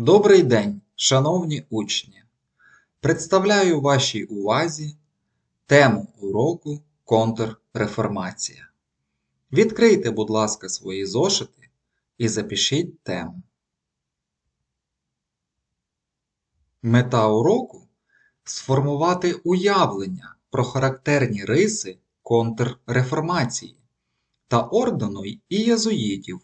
Добрий день, шановні учні! Представляю вашій увазі тему уроку Контрреформація. Відкрийте, будь ласка, свої зошити і запишіть тему. Мета уроку сформувати уявлення про характерні риси контрреформації та ордену і єзуїтів,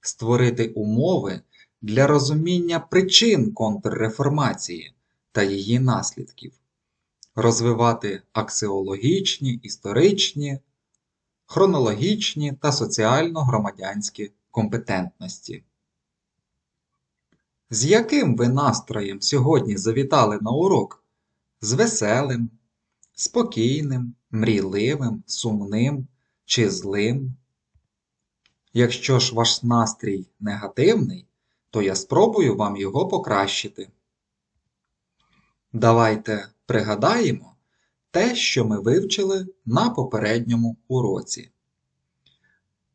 створити умови для розуміння причин контрреформації та її наслідків, розвивати аксіологічні, історичні, хронологічні та соціально-громадянські компетентності. З яким ви настроєм сьогодні завітали на урок? З веселим, спокійним, мрійливим, сумним чи злим? Якщо ж ваш настрій негативний, то я спробую вам його покращити. Давайте пригадаємо те, що ми вивчили на попередньому уроці.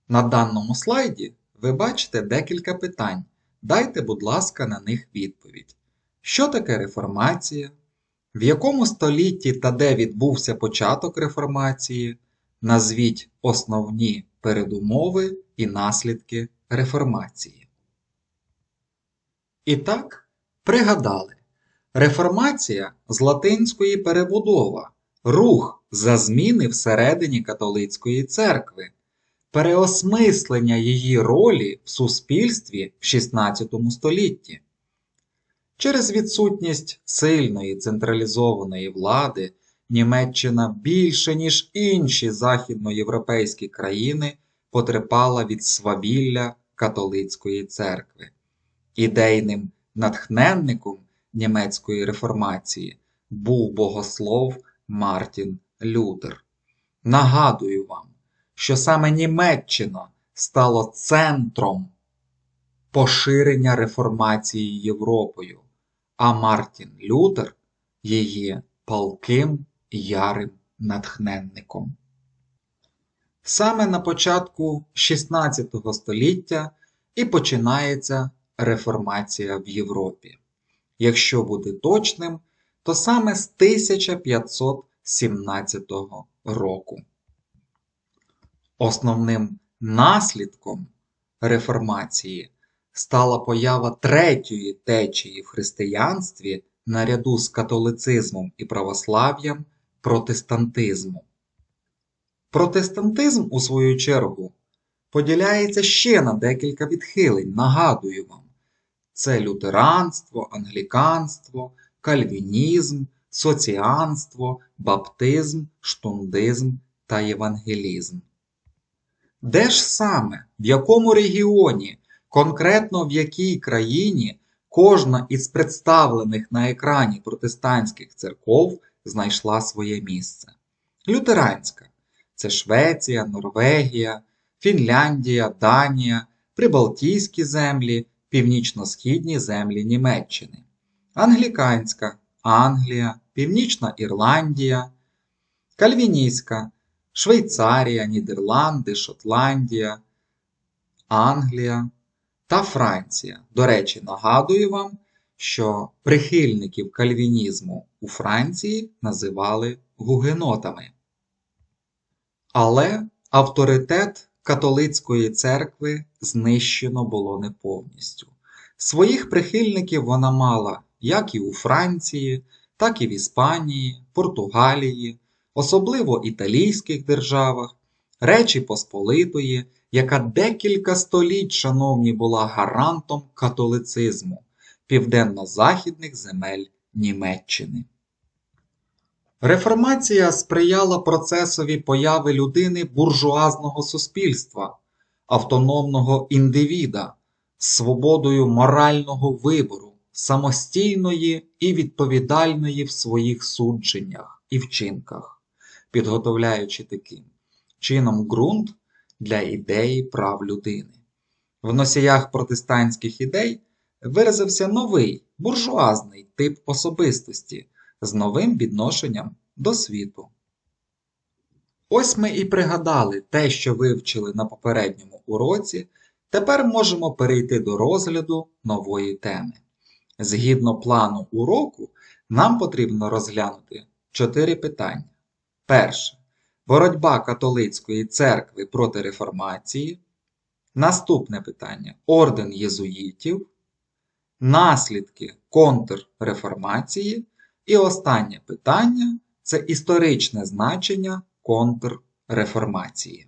На даному слайді ви бачите декілька питань. Дайте, будь ласка, на них відповідь. Що таке реформація? В якому столітті та де відбувся початок реформації? Назвіть основні передумови і наслідки реформації. І так, пригадали, реформація з латинської перебудова, рух за зміни всередині католицької церкви, переосмислення її ролі в суспільстві в XVI столітті. Через відсутність сильної централізованої влади Німеччина більше, ніж інші західноєвропейські країни потерпала від свавілля католицької церкви. Ідейним натхненником німецької реформації був богослов Мартін Лютер. Нагадую вам, що саме Німеччина стало центром поширення реформації Європою, а Мартін Лютер її палким ярим натхненником. Саме на початку XVI століття і починається реформація в Європі. Якщо бути точним, то саме з 1517 року. Основним наслідком реформації стала поява третьої течії в християнстві наряду з католицизмом і православ'ям протестантизму. Протестантизм, у свою чергу, поділяється ще на декілька відхилень, нагадую вам. Це лютеранство, англіканство, кальвінізм, соціанство, баптизм, штундизм та євангелізм. Де ж саме, в якому регіоні, конкретно в якій країні кожна із представлених на екрані протестантських церков знайшла своє місце? Лютеранська це Швеція, Норвегія, Фінляндія, Данія, Прибалтійські землі, північно-східні землі Німеччини, Англіканська Англія, Північна Ірландія, Кальвіністська Швейцарія, Нідерланди, Шотландія, Англія та Франція. До речі, нагадую вам, що прихильників кальвінізму у Франції називали гугенотами. Але авторитет католицької церкви знищено було не повністю. Своїх прихильників вона мала як і у Франції, так і в Іспанії, Португалії, особливо італійських державах, Речі Посполитої, яка декілька століть, шановні, була гарантом католицизму південно-західних земель Німеччини. Реформація сприяла процесові появи людини буржуазного суспільства, автономного індивіда, свободою морального вибору, самостійної і відповідальної в своїх судженнях і вчинках, підготовляючи таким чином ґрунт для ідеї прав людини. В носіях протестантських ідей виразився новий буржуазний тип особистості з новим відношенням до світу. Ось ми і пригадали те, що вивчили на попередньому уроці, тепер можемо перейти до розгляду нової теми. Згідно плану уроку, нам потрібно розглянути чотири питання. Перше. Боротьба католицької церкви проти реформації. Наступне питання орден єзуїтів, наслідки контрреформації. І останнє питання це історичне значення контрреформації.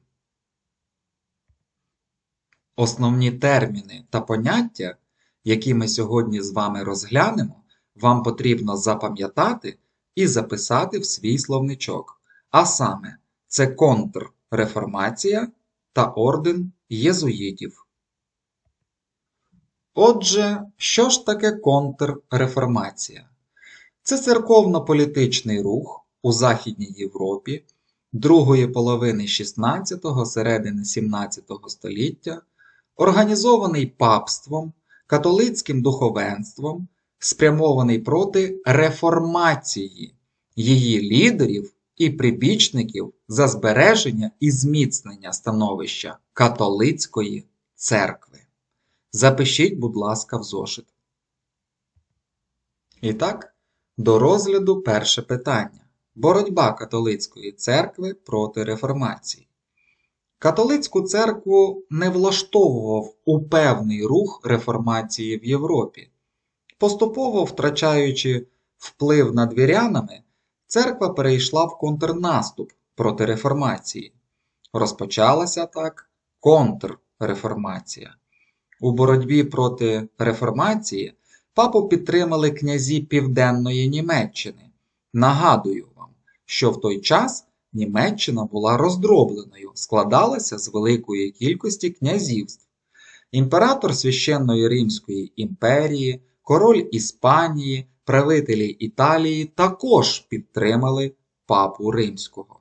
Основні терміни та поняття, які ми сьогодні з вами розглянемо, вам потрібно запам'ятати і записати в свій словничок. А саме, це контрреформація та орден єзуїтів. Отже, що ж таке контрреформація? Це церковно-політичний рух у Західній Європі другої половини 16-го, середини 17 століття, організований папством, католицьким духовенством, спрямований проти реформації її лідерів і прибічників за збереження і зміцнення становища католицької церкви. Запишіть, будь ласка, в зошит. І так, до розгляду перше питання. Боротьба католицької церкви проти реформації. Католицьку церкву не влаштовував упевний рух реформації в Європі. Поступово втрачаючи вплив над вірянами, церква перейшла в контрнаступ проти реформації. Розпочалася так контрреформація. У боротьбі проти реформації папу підтримали князі Південної Німеччини. Нагадую вам, що в той час Німеччина була роздробленою, складалася з великої кількості князівств. Імператор Священної Римської імперії, король Іспанії, правителі Італії також підтримали папу римського.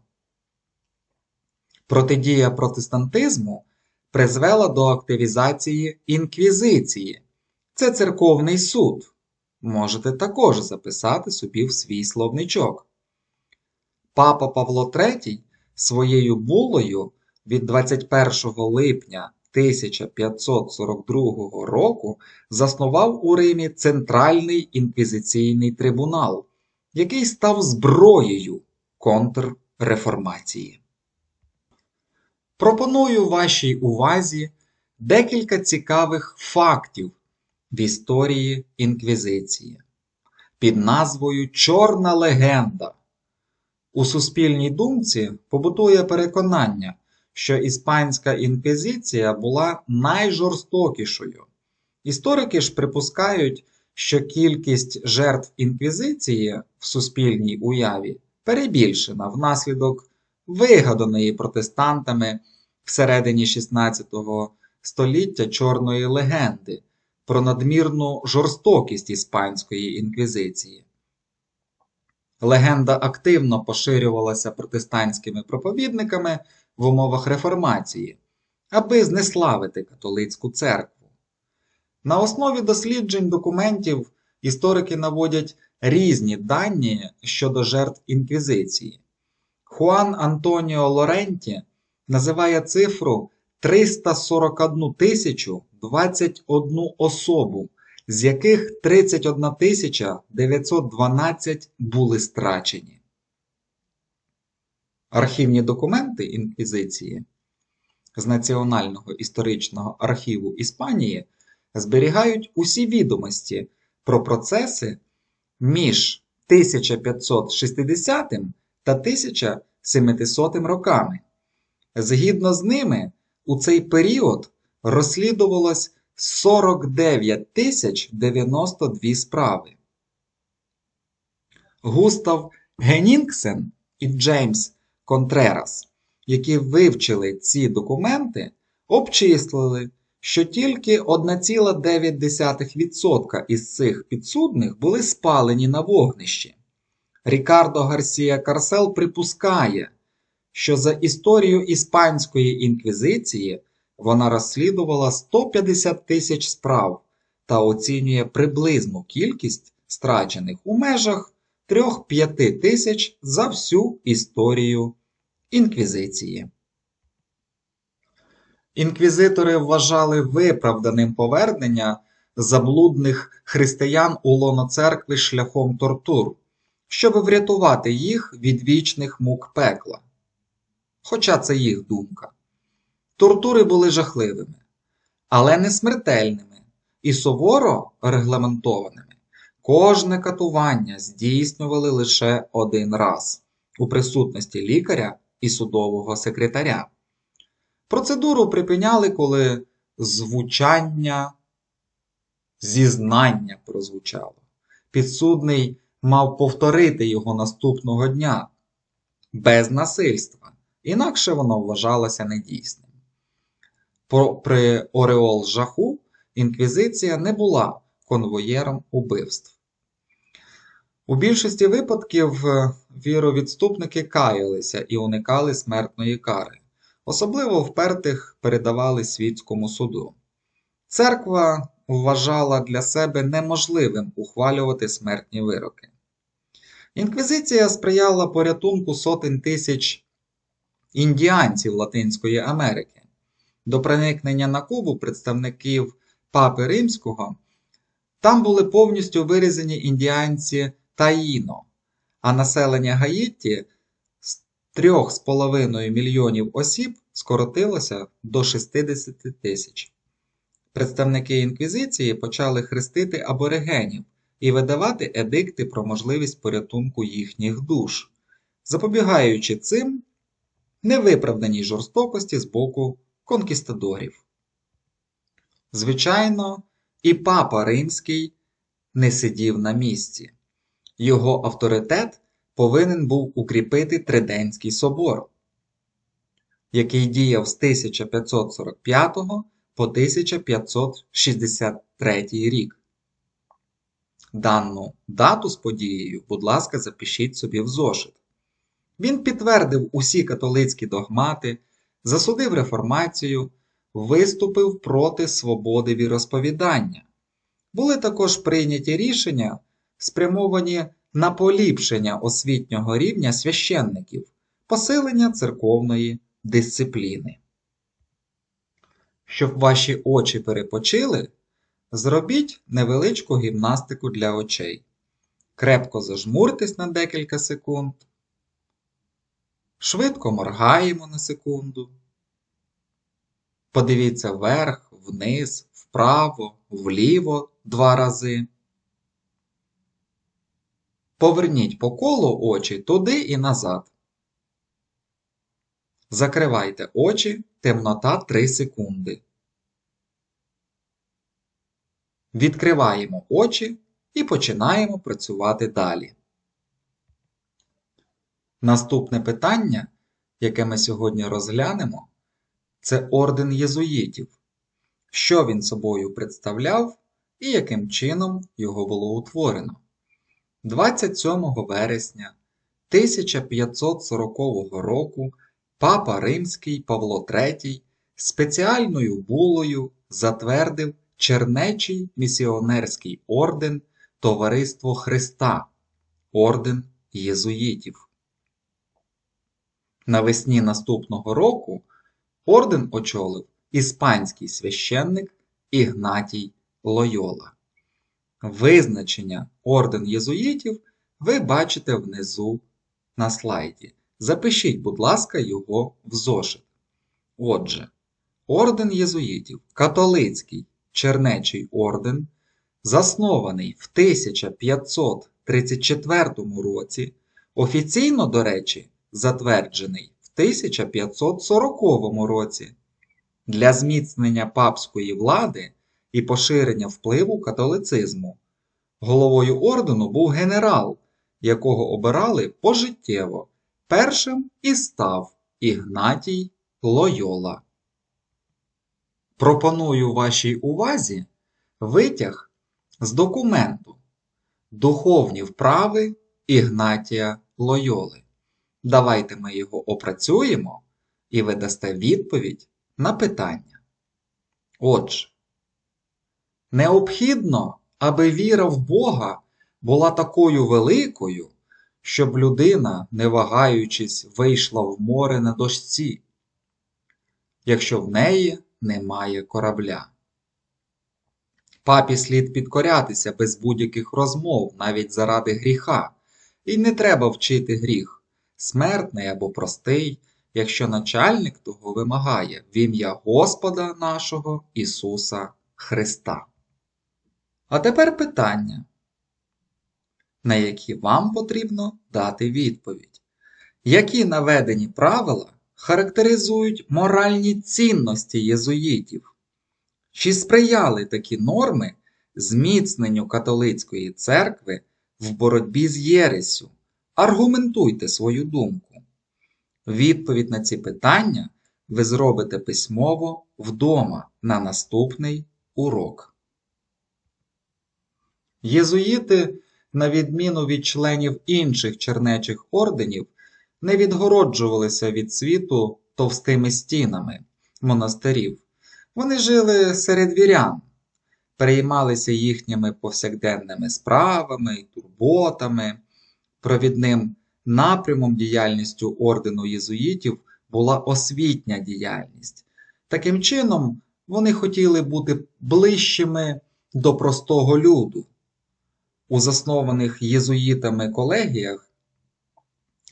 Протидія протестантизму призвела до активізації інквізиції. Це церковний суд. Можете також записати собі в свій словничок. Папа Павло III своєю булою від 21 липня 1542 року заснував у Римі Центральний інквізиційний трибунал, який став зброєю контрреформації. Пропоную вашій увазі декілька цікавих фактів в історії інквізиції під назвою Чорна легенда. У суспільній думці побутує переконання, що іспанська інквізиція була найжорстокішою. Історики ж припускають, що кількість жертв інквізиції в суспільній уяві перебільшена внаслідок вигаданої протестантами всередині 16 століття чорної легенди про надмірну жорстокість іспанської інквізиції. Легенда активно поширювалася протестантськими проповідниками в умовах реформації, аби знеславити католицьку церкву. На основі досліджень документів історики наводять різні дані щодо жертв інквізиції. Хуан Антоніо Лоренті називає цифру 341 тисячу 21 особу, з яких 31 912 були страчені. Архівні документи інквізиції з Національного історичного архіву Іспанії зберігають усі відомості про процеси між 1560 та 1700 роками. Згідно з ними, у цей період розслідувалось 49 тисяч 92 справи. Густав Генінгсен і Джеймс Контрерас, які вивчили ці документи, обчислили, що тільки 1,9% із цих підсудних були спалені на вогнищі. Рікардо Гарсія Карсел припускає, що за історію Іспанської інквізиції вона розслідувала 150 тисяч справ та оцінює приблизну кількість страчених у межах 3-5 тисяч за всю історію інквізиції. Інквізитори вважали виправданим повернення заблудних християн у лоно церкви шляхом тортур, щоб врятувати їх від вічних мук пекла. Хоча це їх думка. Тортури були жахливими, але не смертельними і суворо регламентованими. Кожне катування здійснювали лише один раз у присутності лікаря і судового секретаря. Процедуру припиняли, коли звучання, зізнання прозвучало. Підсудний мав повторити його наступного дня без насильства, інакше воно вважалося недійсним. При Ореол жаху інквізиція не була конвоєром убивств. У більшості випадків е, віровідступники каялися і уникали смертної кари, особливо впертих передавали світському суду. Церква вважала для себе неможливим ухвалювати смертні вироки. Інквізиція сприяла порятунку сотень тисяч індіанців Латинської Америки. До проникнення на Кубу представників Папи Римського там були повністю вирізані індіанці Таїно, а населення Гаїті з 3,5 мільйонів осіб скоротилося до 60 тисяч. Представники інквізиції почали хрестити аборигенів і видавати едикти про можливість порятунку їхніх душ, запобігаючи цим невиправданій жорстокості з боку конкістадорів. Звичайно, і папа римський не сидів на місці. Його авторитет повинен був укріпити Триденський собор, який діяв з 1545 по 1563 рік. Дану дату з подією, будь ласка, запишіть собі в зошит. Він підтвердив усі католицькі догмати, засудив реформацію, виступив проти свободи віросповідання. Були також прийняті рішення, спрямовані на поліпшення освітнього рівня священників, посилення церковної дисципліни. Щоб ваші очі перепочили, зробіть невеличку гімнастику для очей. Крепко зажмуртесь на декілька секунд. Швидко моргаємо на секунду. Подивіться вверх, вниз, вправо, вліво два рази. Поверніть по колу очі туди і назад. Закривайте очі, темнота 3 секунди. Відкриваємо очі і починаємо працювати далі. Наступне питання, яке ми сьогодні розглянемо, це орден єзуїтів. Що він собою представляв і яким чином його було утворено. 27 вересня 1540 року Папа Римський Павло III спеціальною булою затвердив Чернечий місіонерський орден Товариство Христа, орден єзуїтів. Навесні наступного року орден очолив іспанський священник Ігнатій Лойола. Визначення орден єзуїтів ви бачите внизу на слайді. Запишіть, будь ласка, його в зошит. Отже, орден єзуїтів, католицький чернечий орден, заснований в 1534 році, офіційно, до речі, затверджений 1540 році. Для зміцнення папської влади і поширення впливу католицизму. Головою ордену був генерал, якого обирали пожиттєво. Першим і став Ігнатій Лойола. Пропоную вашій увазі витяг з документу Духовні вправи Ігнатія Лойоли. Давайте ми його опрацюємо і ви дасте відповідь на питання. Отже, необхідно, аби віра в Бога була такою великою щоб людина, не вагаючись, вийшла в море на дошці, якщо в неї немає корабля. Папі слід підкорятися без будь-яких розмов, навіть заради гріха. І не треба вчити гріх, смертний або простий, якщо начальник того вимагає в ім'я Господа нашого Ісуса Христа. А тепер питання, на які вам потрібно дати відповідь. Які наведені правила характеризують моральні цінності єзуїтів? Чи сприяли такі норми зміцненню католицької церкви в боротьбі з Єресю? Аргументуйте свою думку. Відповідь на ці питання ви зробите письмово вдома на наступний урок. Єзуїти, на відміну від членів інших чернечих орденів, не відгороджувалися від світу товстими стінами монастирів. Вони жили серед вірян, переймалися їхніми повсякденними справами і турботами. Провідним напрямом діяльністю ордену єзуїтів була освітня діяльність. Таким чином, вони хотіли бути ближчими до простого люду. У заснованих єзуїтами колегіях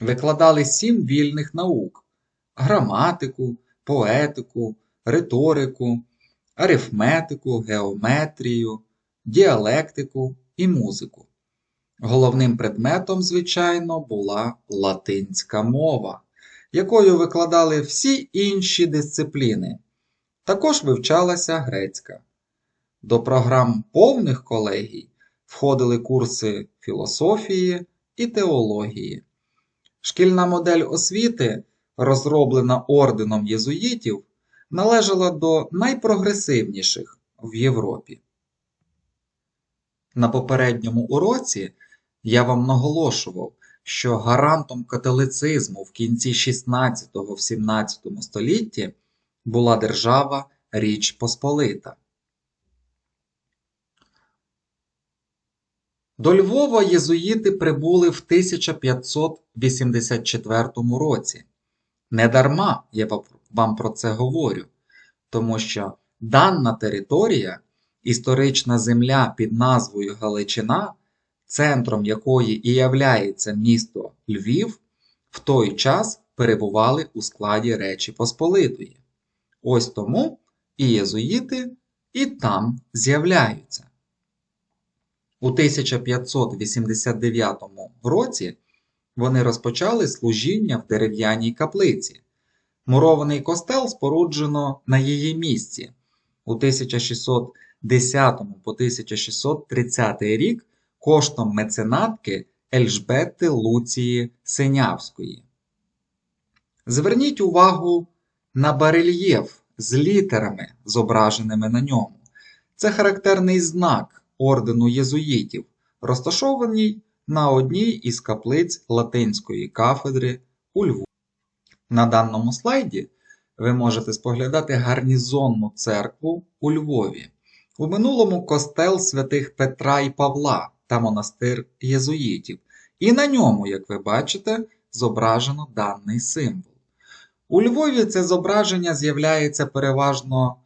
викладали сім вільних наук граматику, поетику, риторику, арифметику, геометрію, діалектику і музику. Головним предметом, звичайно, була латинська мова, якою викладали всі інші дисципліни. Також вивчалася грецька. До програм повних колегій входили курси філософії і теології. Шкільна модель освіти, розроблена орденом єзуїтів, належала до найпрогресивніших в Європі. На попередньому уроці я вам наголошував, що гарантом католицизму в кінці 16-17 столітті була держава Річ Посполита. До Львова єзуїти прибули в 1584 році. Недарма я вам про це говорю, тому що дана територія, історична земля під назвою Галичина, центром якої і являється місто Львів, в той час перебували у складі Речі Посполитої. Ось тому і єзуїти і там з'являються. У 1589 році вони розпочали служіння в дерев'яній каплиці. Мурований костел споруджено на її місці. У 1610 по 1630 рік коштом меценатки Ельжбети Луції Синявської. Зверніть увагу на барельєф з літерами, зображеними на ньому. Це характерний знак ордену єзуїтів, розташований на одній із каплиць латинської кафедри у Львові. На даному слайді ви можете споглядати гарнізонну церкву у Львові. У минулому костел святих Петра і Павла та монастир єзуїтів. І на ньому, як ви бачите, зображено даний символ. У Львові це зображення з'являється переважно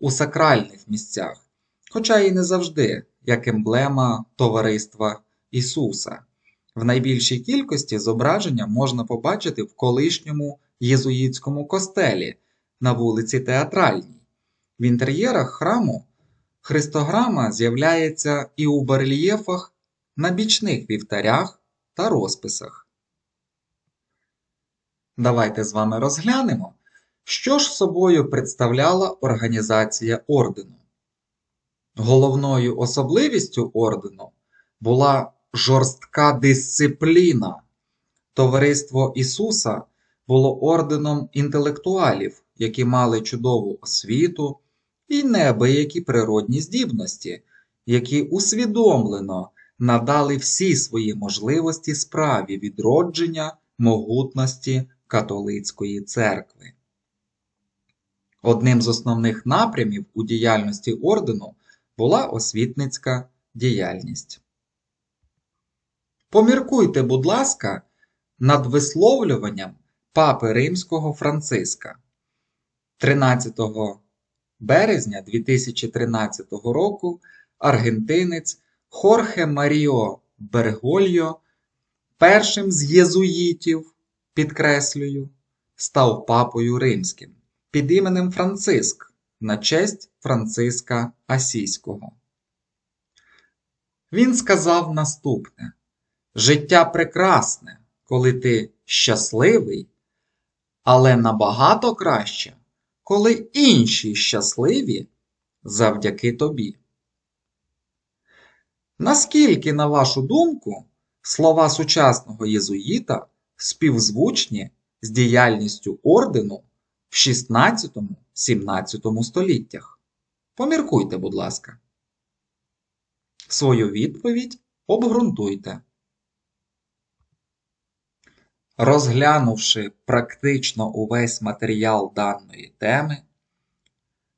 у сакральних місцях, хоча і не завжди, як емблема Товариства Ісуса. В найбільшій кількості зображення можна побачити в колишньому єзуїтському костелі на вулиці Театральній. В інтер'єрах храму христограма з'являється і у барельєфах на бічних вівтарях та розписах. Давайте з вами розглянемо, що ж собою представляла організація ордену. Головною особливістю ордену була жорстка дисципліна. Товариство Ісуса було орденом інтелектуалів, які мали чудову освіту і неабиякі природні здібності, які усвідомлено надали всі свої можливості справі відродження могутності католицької церкви. Одним з основних напрямів у діяльності ордену була освітницька діяльність. Поміркуйте, будь ласка, над висловлюванням Папи Римського Франциска 13 березня 2013 року аргентинець Хорхе Маріо Бергольо першим з єзуїтів, підкреслюю, став папою римським під іменем Франциск на честь Франциска Асійського. Він сказав наступне: Життя прекрасне, коли ти щасливий, але набагато краще, коли інші щасливі завдяки тобі. Наскільки, на вашу думку, слова сучасного єзуїта співзвучні з діяльністю ордену в 16-17 століттях? Поміркуйте, будь ласка. Свою відповідь обґрунтуйте. Розглянувши практично увесь матеріал даної теми,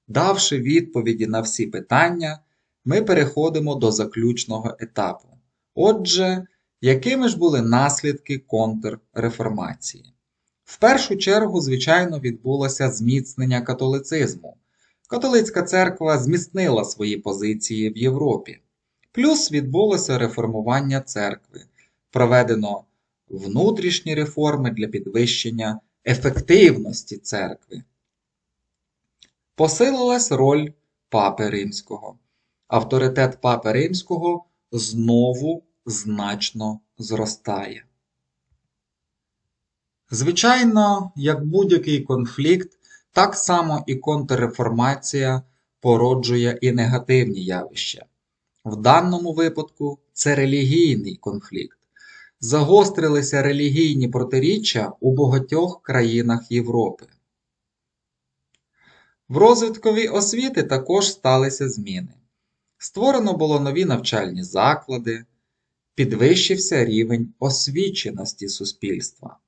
давши відповіді на всі питання, ми переходимо до заключного етапу. Отже, якими ж були наслідки контрреформації? В першу чергу, звичайно, відбулося зміцнення католицизму. Католицька церква зміцнила свої позиції в Європі. Плюс відбулося реформування церкви, проведено внутрішні реформи для підвищення ефективності церкви. Посилилась роль Папи Римського. Авторитет Папи Римського знову значно зростає. Звичайно, як будь-який конфлікт, так само і контрреформація породжує і негативні явища. В даному випадку це релігійний конфлікт. Загострилися релігійні протиріччя у багатьох країнах Європи. В розвитковій освіти також сталися зміни. Створено було нові навчальні заклади, підвищився рівень освіченості суспільства.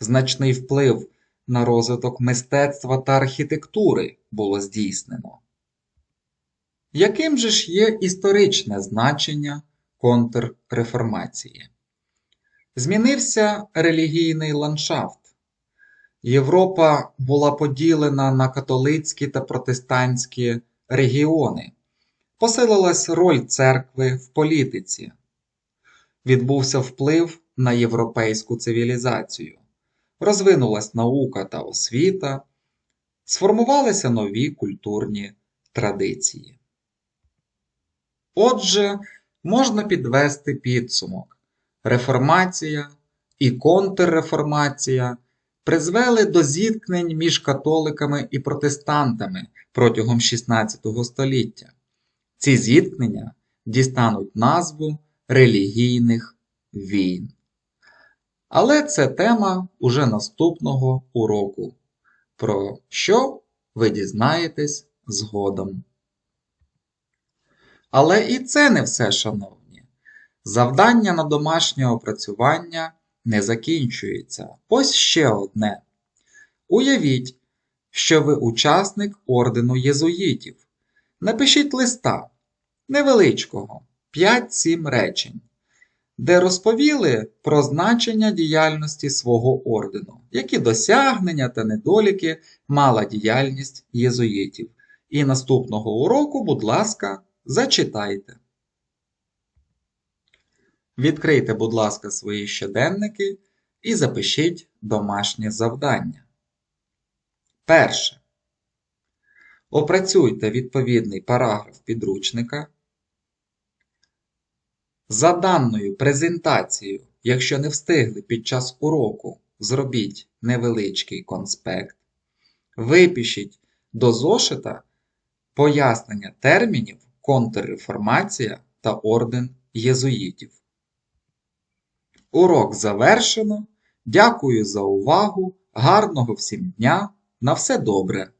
Значний вплив на розвиток мистецтва та архітектури було здійснено. Яким же ж є історичне значення контрреформації? Змінився релігійний ландшафт. Європа була поділена на католицькі та протестантські регіони. Посилилась роль церкви в політиці. Відбувся вплив на європейську цивілізацію. Розвинулась наука та освіта, сформувалися нові культурні традиції. Отже, можна підвести підсумок. Реформація і контрреформація призвели до зіткнень між католиками і протестантами протягом XVI століття. Ці зіткнення дістануть назву релігійних війн. Але це тема уже наступного уроку, про що ви дізнаєтесь згодом. Але і це не все, шановні. Завдання на домашнє опрацювання не закінчується. Ось ще одне. Уявіть, що ви учасник ордену єзуїтів. Напишіть листа невеличкого 5-7 речень, де розповіли про значення діяльності свого ордену, які досягнення та недоліки мала діяльність єзуїтів. І наступного уроку, будь ласка, зачитайте. Відкрийте, будь ласка, свої щоденники і запишіть домашнє завдання. Перше. Опрацюйте відповідний параграф підручника. За даною презентацією, якщо не встигли під час уроку, зробіть невеличкий конспект. Випишіть до зошита пояснення термінів контрреформація та орден єзуїтів. Урок завершено. Дякую за увагу. Гарного всім дня! На все добре!